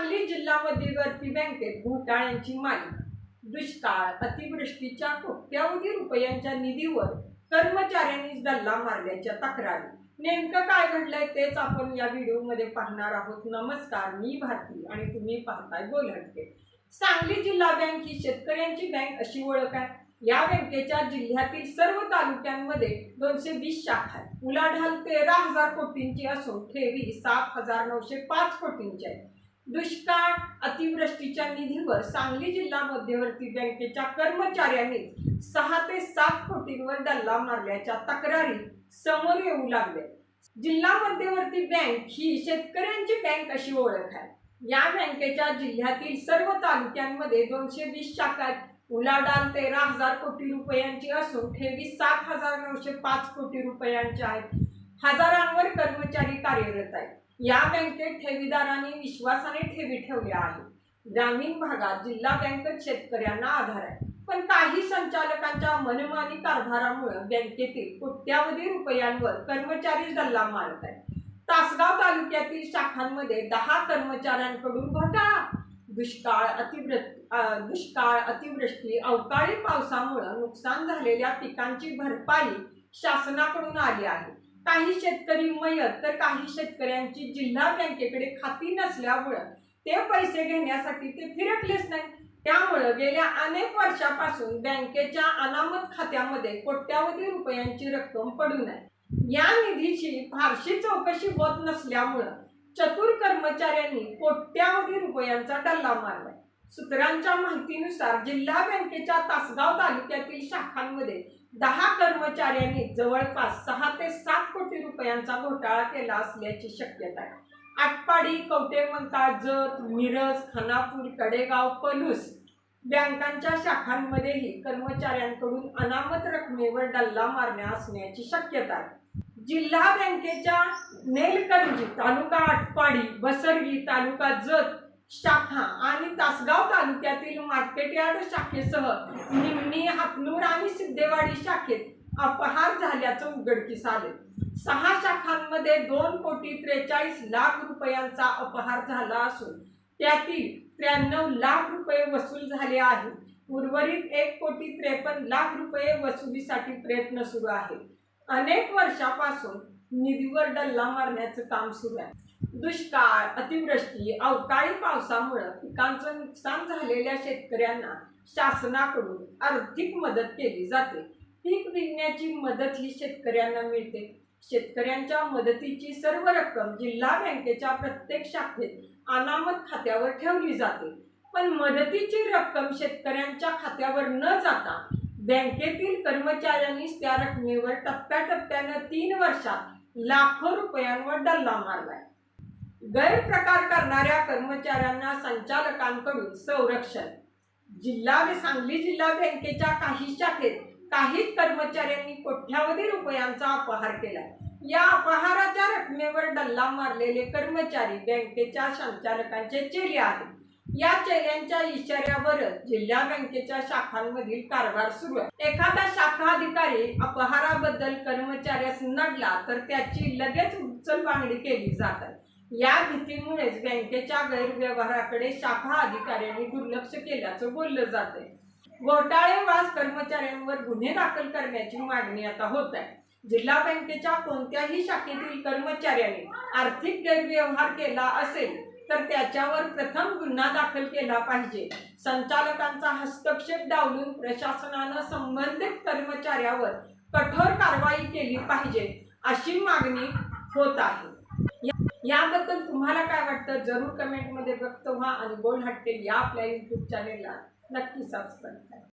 सांगली जिल्हा मध्यवर्ती बँकेत घोटाळ्यांची मालिका. दुष्काळ अतिवृष्टीच्या कोट्यावधी रुपयांच्या निधीवर कर्मचाऱ्यांनीच दल्ला मारल्याच्या तक्रारी. नेमकं काय घडलंय तेच आपण या व्हिडिओमध्ये पाहणार आहोत. नमस्कार मी भारती आणि तुम्ही पाहताय बोलहटके. सांगली जिल्हा बँक ही शेतकऱ्यांची बँक अशी ओळख आहे. या बँकेच्या जिल्ह्यातील सर्व तालुक्यांमध्ये दोनशे वीस शाखा आहेत. उलाढाल तेरा हजार कोटींची असून ठेवी सात हजार नऊशे पाच कोटींची आहे दुष्काळ अतिवृष्टीच्या निधीवर सांगली जिल्हा मध्यवर्ती बँकेच्या कर्मचाऱ्यांनी सहा ते सात कोटींवर डल्ला मारल्याच्या तक्रारी समोर येऊ लागल्या जिल्हा मध्यवर्ती बँक ही शेतकऱ्यांची बँक अशी ओळख आहे. या बँकेच्या जिल्ह्यातील सर्व तालुक्यांमध्ये दोनशे वीस शाखा आहेत उलाढाल तेरा हजार कोटी रुपयांची असून ठेवी सात हजार नऊशे पाच कोटी रुपयांची आहेत हजारांवर कर्मचारी कार्यरत आहेत. या बँकेत ठेवीदारांनी विश्वासाने ठेवी ठेवल्या आहेत. ग्रामीण भागात जिल्हा बँकेत शेतकऱ्यांना आधार आहे. पण काही संचालकांच्या मनमानी कारभारामुळे बँकेतील कोट्यावधी रुपयांवर कर्मचारी डल्ला मारत आहेत. तासगाव तालुक्यातील शाखांमध्ये दहा कर्मचाऱ्यांकडून घोटाळा. दुष्काळ अतिवृष्टी दुष्काळ अतिवृष्टी अवकाळी पावसामुळे नुकसान झालेल्या पिकांची भरपाई शासनाकडून आली आहे. काही शेतकरी मयत तर काही शेतकऱ्यांची जिल्हा बँकेकडे खाती नसल्यामुळं ते पैसे घेण्यासाठी ते फिरकलेच नाही. त्यामुळं गेल्या अनेक वर्षापासून बँकेच्या अनामत खात्यामध्ये कोट्यावधी रुपयांची रक्कम पडून आहे या निधीची फारशी चौकशी होत नसल्यामुळं चतुर कर्मचाऱ्यांनी कोट्यावधी रुपयांचा डल्ला मारलाय. सूत्रांच्या माहितीनुसार जिल्हा बँकेच्या तासगाव तालुक्यातील शाखांमध्ये दहा कर्मचाऱ्यांनी जवळपास सहा ते सात कोटी रुपयांचा घोटाळा केला असल्याची शक्यता आहे. आटपाडी कवटेमंका जत मिरज खानापूर कडेगाव पलूस बँकांच्या शाखांमध्येही कर्मचाऱ्यांकडून अनामत रकमेवर डल्ला मारण्या असण्याची शक्यता आहे. जिल्हा बँकेच्या नेलकंजी तालुका आटपाडी बसरगी तालुका जत शाखा आणि तासगाव तालुक्यातील मार्केट यार्ड शाखेसह निमणी हातनूर आणि सिद्धेवाडी शाखेत अपहार झाल्याचं उघडकीस आले. सहा शाखांमध्ये दोन कोटी त्रेचाळीस लाख रुपयांचा अपहार झाला असून त्यातील त्र्याण्णव लाख रुपये वसूल झाले आहेत. उर्वरित एक कोटी त्रेपन्न लाख रुपये वसुलीसाठी प्रयत्न सुरू आहे अनेक वर्षापासून निधीवर डल्ला मारण्याचं काम सुरू आहे. दुष्काळ अतिवृष्टी अवकाळी पावसामुळं पिकांचं नुकसान झालेल्या शेतकऱ्यांना शासनाकडून आर्थिक मदत केली जाते. पीक विकण्याची मदत ही शेतकऱ्यांना मिळते. शेतकऱ्यांच्या मदतीची सर्व रक्कम जिल्हा बँकेच्या प्रत्येक शाखेत अनामत खात्यावर ठेवली जाते. पण मदतीची रक्कम शेतकऱ्यांच्या खात्यावर न जाता बँकेतील कर्मचाऱ्यांनीच त्या रकमेवर टप्प्याटप्प्यानं तीन वर्षात लाखो रुपयांवर डल्ला मारलाय. गैरप्रकार करणाऱ्या कर्मचाऱ्यांना संचालकांकडून संरक्षण. जिल्हा व सांगली जिल्हा बँकेच्या काही शाखेत काहीच कर्मचाऱ्यांनी कोट्यावधी रुपयांचा अपहार केला. या अपहाराच्या रकमेवर डल्ला मारलेले कर्मचारी बँकेच्या संचालकांचे चेले आहेत. या चेहऱ्यांच्या इशाऱ्यावर जिल्हा बँकेच्या शाखांमधील कारभार सुरू आहे. एखादा शाखा अधिकारी अपहाराबद्दल कर्मचाऱ्यास नडला तर त्याची लगेच उचलबांगडी केली जातात या भीतीमुळेच बँकेच्या गैरव्यवहाराकडे शाखा अधिकाऱ्यांनी दुर्लक्ष केल्याचं बोललं जातंय. घोटाळेवास कर्मचाऱ्यांवर गुन्हे दाखल करण्याची मागणी आता होत आहे जिल्हा बँकेच्या कोणत्याही शाखेतील कर्मचाऱ्यांनी आर्थिक गैरव्यवहार केला असेल तर त्याच्यावर प्रथम गुन्हा दाखल केला पाहिजे. संचालकांचा हस्तक्षेप डावलून प्रशासनानं संबंधित कर्मचाऱ्यावर कठोर कारवाई केली पाहिजे अशी मागणी होत आहे. याबद्दल तुम्हाला काय वाटतं? जरूर कमेंटमध्ये व्यक्त व्हा आणि बोल हटके या आपल्या यूट्यूब चॅनेलला नक्की सबस्क्राईब करा.